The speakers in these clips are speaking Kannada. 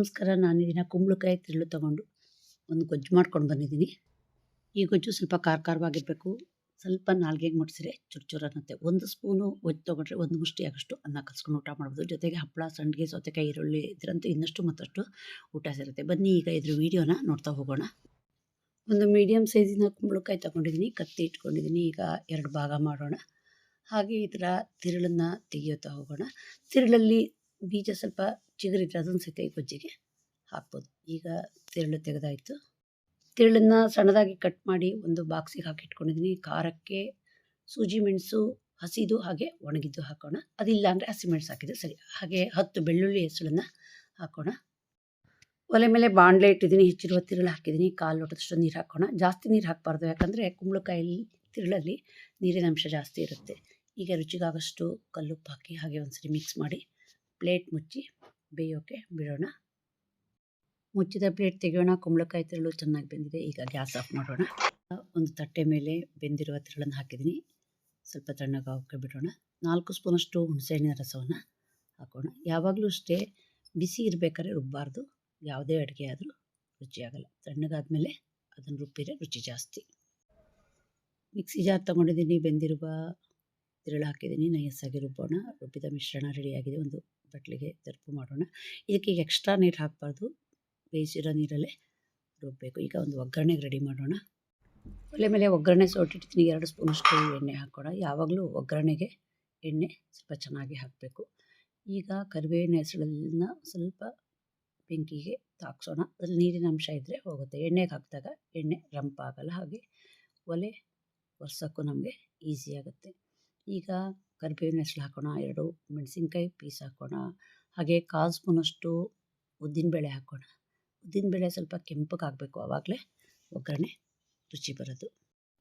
ನಮಸ್ಕಾರ. ನಾನು ಇದನ್ನು ದಿನ ಕುಂಬಳಕಾಯಿ ತಿರುಳು ತೊಗೊಂಡು ಒಂದು ಗೊಜ್ಜು ಮಾಡ್ಕೊಂಡು ಬಂದಿದ್ದೀನಿ. ಈ ಗೊಜ್ಜು ಸ್ವಲ್ಪ ಖಾರ ಖಾರವಾಗಿರಬೇಕು ಸ್ವಲ್ಪ ನಾಲ್ಗೆಗೆ ಮುಟ್ಸಿದ್ರೆ ಚುರು ಚುರು ಅನ್ನುತ್ತೆ. ಒಂದು ಸ್ಪೂನು ಗೊಜ್ಜು ತೊಗೊಂಡ್ರೆ ಒಂದು ಮುಷ್ಟಿ ಆಗಷ್ಟು ಅನ್ನ ಕಲ್ಸ್ಕೊಂಡು ಊಟ ಮಾಡ್ಬೋದು. ಜೊತೆಗೆ ಹಪ್ಪಳ, ಸಂಡಿಗೆ, ಸೌತೆಕಾಯಿ, ಈರುಳ್ಳಿ ಇದರಂತೂ ಇನ್ನಷ್ಟು ಮತ್ತಷ್ಟು ಊಟ ಸೇರುತ್ತೆ. ಬನ್ನಿ, ಈಗ ಇದ್ರ ವೀಡಿಯೋನ ನೋಡ್ತಾ ಹೋಗೋಣ. ಒಂದು ಮೀಡಿಯಮ್ ಸೈಜಿನ ಕುಂಬಳಕಾಯಿ ತಗೊಂಡಿದ್ದೀನಿ. ಕತ್ತಿ ಇಟ್ಕೊಂಡಿದ್ದೀನಿ. ಈಗ ಎರಡು ಭಾಗ ಮಾಡೋಣ. ಹಾಗೆ ಇದರ ತಿರುಳನ್ನು ತೆಗೆಯುತ್ತಾ ಹೋಗೋಣ. ತಿರುಳಲ್ಲಿ ಬೀಜ ಸ್ವಲ್ಪ ಚಿಗುರಿದ್ರೆ ಅದನ್ನು ಸಹಿತ ಈ ಗೊಜ್ಜಿಗೆ ಹಾಕ್ಬೋದು. ಈಗ ತಿರುಳು ತೆಗೆದಾಯಿತು. ತಿರುಳನ್ನು ಸಣ್ಣದಾಗಿ ಕಟ್ ಮಾಡಿ ಒಂದು ಬಾಕ್ಸಿಗೆ ಹಾಕಿ ಇಟ್ಕೊಂಡಿದ್ದೀನಿ ಖಾರಕ್ಕೆ ಸೂಜಿ ಮೆಣಸು ಹಸಿದು ಹಾಗೆ ಒಣಗಿದ್ದು ಹಾಕೋಣ. ಅದಿಲ್ಲ ಅಂದರೆ ಹಸಿಮೆಣಸು ಹಾಕಿದ್ರೆ ಸರಿ. ಹಾಗೆ ಹತ್ತು ಬೆಳ್ಳುಳ್ಳಿ ಹೆಸಳನ್ನು ಹಾಕೋಣ. ಒಲೆ ಮೇಲೆ ಬಾಣಲೆ ಇಟ್ಟಿದ್ದೀನಿ ಹೆಚ್ಚಿರುವ ತಿರುಳು ಹಾಕಿದ್ದೀನಿ ಕಾಲು ಲೋಟದಷ್ಟು ನೀರು ಹಾಕೋಣ. ಜಾಸ್ತಿ ನೀರು ಹಾಕಬಾರ್ದು. ಯಾಕಂದರೆ ಕುಂಬಳಕಾಯಿ ತಿರುಳಲ್ಲಿ ನೀರಿನ ಅಂಶ ಜಾಸ್ತಿ ಇರುತ್ತೆ. ಈಗ ರುಚಿಗಾಗಷ್ಟು ಕಲ್ಲುಪ್ಪು ಹಾಕಿ ಹಾಗೆ ಒಂದ್ಸರಿ ಮಿಕ್ಸ್ ಮಾಡಿ ಪ್ಲೇಟ್ ಮುಚ್ಚಿ ಬೇಯೋಕ್ಕೆ ಬಿಡೋಣ. ಮುಚ್ಚಿದ ಪ್ಲೇಟ್ ತೆಗೆಯೋಣ, ಕುಂಬಳಕಾಯಿ ತಿರುಳು ಚೆನ್ನಾಗಿ ಬೆಂದಿದೆ, ಈಗ ಗ್ಯಾಸ್ ಆಫ್ ಮಾಡೋಣ. ಒಂದು ತಟ್ಟೆ ಮೇಲೆ ಬೆಂದಿರುವ ತಿರುಳನ್ನು ಹಾಕಿದ್ದೀನಿ. ಸ್ವಲ್ಪ ತಣ್ಣಗಾಗೋಕ್ಕೆ ಬಿಡೋಣ. ನಾಲ್ಕು ಸ್ಪೂನಷ್ಟು ಹುಣಸೆಹಣ್ಣಿನ ರಸವನ್ನು ಹಾಕೋಣ. ಯಾವಾಗಲೂ ಅಷ್ಟೇ ಬಿಸಿ ಇರಬೇಕಾದ್ರೆ ರುಬ್ಬಾರ್ದು. ಯಾವುದೇ ಅಡುಗೆ ಆದರೂ ರುಚಿಯಾಗಲ್ಲ. ತಣ್ಣಗಾದ್ಮೇಲೆ ಅದನ್ನು ರುಬ್ಬಿದ್ರೆ ರುಚಿ ಜಾಸ್ತಿ. ಮಿಕ್ಸಿ ಜಾರ್ ತೊಗೊಂಡಿದ್ದೀನಿ, ಬೆಂದಿರುವ ತಿರುಳು ಹಾಕಿದ್ದೀನಿ. ನೈಸಾಗಿ ರುಬ್ಬೋಣ. ರುಬ್ಬಿದ ಮಿಶ್ರಣ ರೆಡಿಯಾಗಿದೆ. ಒಂದು ಬಟ್ಲಿಗೆ ತರ್ಪು ಮಾಡೋಣ. ಇದಕ್ಕೆ ಎಕ್ಸ್ಟ್ರಾ ನೀರು ಹಾಕಬಾರ್ದು. ಬೇಯಿಸಿರೋ ನೀರಲ್ಲೇ ರುಬ್ಬಬೇಕು ಈಗ ಒಂದು ಒಗ್ಗರಣೆಗೆ ರೆಡಿ ಮಾಡೋಣ. ಒಲೆ ಮೇಲೆ ಒಗ್ಗರಣೆ ಸೋಟಿಡ್ತೀನಿ ಎರಡು ಸ್ಪೂನಷ್ಟು ಎಣ್ಣೆ ಹಾಕೋಣ ಯಾವಾಗಲೂ ಒಗ್ಗರಣೆಗೆ ಎಣ್ಣೆ ಸ್ವಲ್ಪ ಚೆನ್ನಾಗಿ ಹಾಕಬೇಕು. ಈಗ ಕರಿಬೇವಿನ ಹೆಸಳನ್ನ ಸ್ವಲ್ಪ ಬೆಂಕಿಗೆ ತಾಕ್ಸೋಣ. ಅದ್ರಲ್ಲಿ ನೀರಿನ ಅಂಶ ಇದ್ದರೆ ಹೋಗುತ್ತೆ. ಎಣ್ಣೆಗೆ ಹಾಕಿದಾಗ ಎಣ್ಣೆ ರಂಪಾಗಲ್ಲ. ಹಾಗೆ ಒಲೆ ಒರೆಸೋಕ್ಕೂ ನಮಗೆ ಈಸಿ ಆಗುತ್ತೆ. ಈಗ ಕರಿಬೇವಿನ ಹೆಸಳು ಹಾಕೋಣ, ಎರಡು ಮೆಣಸಿನ್ಕಾಯಿ ಪೀಸ್ ಹಾಕೋಣ, ಹಾಗೆ ಕಾಲು ಸ್ಪೂನಷ್ಟು ಉದ್ದಿನಬೇಳೆ ಹಾಕೋಣ. ಉದ್ದಿನಬೇಳೆ ಸ್ವಲ್ಪ ಕೆಂಪಗಾಗಬೇಕು ಆವಾಗಲೇ ಒಗ್ಗರಣೆ ರುಚಿ ಬರೋದು.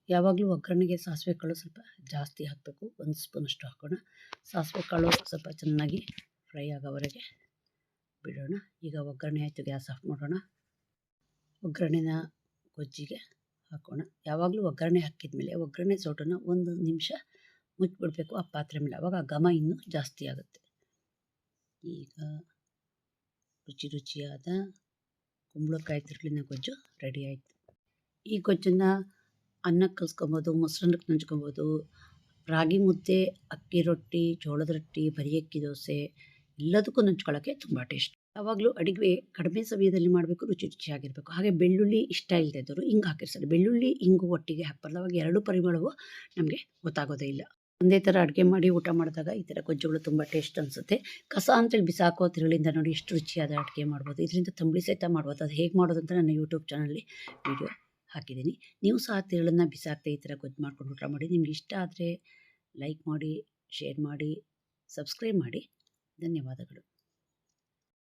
ಯಾವಾಗಲೂ ಒಗ್ಗರಣೆಗೆ ಸಾಸಿವೆ ಕಾಳು ಸ್ವಲ್ಪ ಜಾಸ್ತಿ ಹಾಕಬೇಕು, ಒಂದು ಸ್ಪೂನಷ್ಟು ಹಾಕೋಣ. ಸಾಸಿವೆ ಕಾಳು ಸ್ವಲ್ಪ ಚೆನ್ನಾಗಿ ಫ್ರೈ ಆಗೋವರೆಗೆ ಬಿಡೋಣ. ಈಗ ಒಗ್ಗರಣೆ ಆಯಿತು, ಗ್ಯಾಸ್ ಆಫ್ ಮಾಡೋಣ. ಒಗ್ಗರಣೆನ ಗೊಜ್ಜಿಗೆ ಹಾಕೋಣ. ಯಾವಾಗಲೂ ಒಗ್ಗರಣೆ ಹಾಕಿದ ಮೇಲೆ ಒಗ್ಗರಣೆ ಸೋಟನ್ನು ಒಂದು ನಿಮಿಷ ಮುಚ್ಚಿಬಿಡ್ಬೇಕು ಆ ಪಾತ್ರೆ ಮೇಲೆ. ಆವಾಗ ಘಮ ಇನ್ನೂ ಜಾಸ್ತಿ ಆಗುತ್ತೆ. ಈಗ ರುಚಿ ರುಚಿಯಾದ ಕುಂಬಳಕಾಯಿ ತಿರುಳಿನ ಗೊಜ್ಜು ರೆಡಿ ಆಯಿತು. ಈ ಗೊಜ್ಜನ್ನು ಅನ್ನಕ್ಕೆ ಕಲ್ಸ್ಕೊಬೋದು, ಮೊಸರನ್ನಕ್ಕೆ ನಂಚ್ಕೊಬೋದು. ರಾಗಿ ಮುದ್ದೆ, ಅಕ್ಕಿ ರೊಟ್ಟಿ, ಜೋಳದ ರೊಟ್ಟಿ ಬರಿ ಅಕ್ಕಿ ದೋಸೆ ಎಲ್ಲದಕ್ಕೂ ನಂಚ್ಕೊಳ್ಳೋಕ್ಕೆ ತುಂಬ ಟೇಸ್ಟ್. ಯಾವಾಗಲೂ ಅಡುಗೆ ಕಡಿಮೆ ಸಮಯದಲ್ಲಿ ಮಾಡಬೇಕು, ರುಚಿ ರುಚಿಯಾಗಿರಬೇಕು. ಹಾಗೆ ಬೆಳ್ಳುಳ್ಳಿ ಇಷ್ಟ ಇಲ್ಲದೆ ಇದ್ದವರು ಹಿಂಗೆ ಹಾಕಿರ್ತಾರೆ. ಬೆಳ್ಳುಳ್ಳಿ ಹಿಂಗು ಒಟ್ಟಿಗೆ ಹಾಕ್ಬಾರ್ದು. ಅವಾಗ ಎರಡು ಪರಿಮಳವು ನಮಗೆ ಗೊತ್ತಾಗೋದೇ ಇಲ್ಲ. ಒಂದೇ ಥರ ಅಡುಗೆ ಮಾಡಿ ಊಟ ಮಾಡಿದಾಗ ಈ ಥರ ಗೊಜ್ಜುಗಳು ತುಂಬ ಟೇಸ್ಟ್ ಅನಿಸುತ್ತೆ. ಕಸ ಅಂತೇಳಿ ಬಿಸಾಕೋ ತಿರುಳಿಂದ ನೋಡಿ ಎಷ್ಟು ರುಚಿಯಾದ ಅಡುಗೆ ಮಾಡ್ಬೋದು. ಇದರಿಂದ ತಂಬಳಿ ಸಹಿತ ಮಾಡ್ಬೋದು. ಅದು ಹೇಗೆ ಮಾಡೋದು ಅಂತ ನನ್ನ ಯೂಟ್ಯೂಬ್ ಚಾನಲ್ಲಿ ವೀಡಿಯೋ ಹಾಕಿದ್ದೀನಿ. ನೀವು ಸಹ ತಿರುಳನ್ನು ಬಿಸಾಕದೆ ಈ ಥರ ಗೊಜ್ಜು ಮಾಡ್ಕೊಂಡು ಊಟ ಮಾಡಿ. ನಿಮ್ಗೆ ಇಷ್ಟ ಆದರೆ ಲೈಕ್ ಮಾಡಿ, ಶೇರ್ ಮಾಡಿ, ಸಬ್ಸ್ಕ್ರೈಬ್ ಮಾಡಿ. ಧನ್ಯವಾದಗಳು.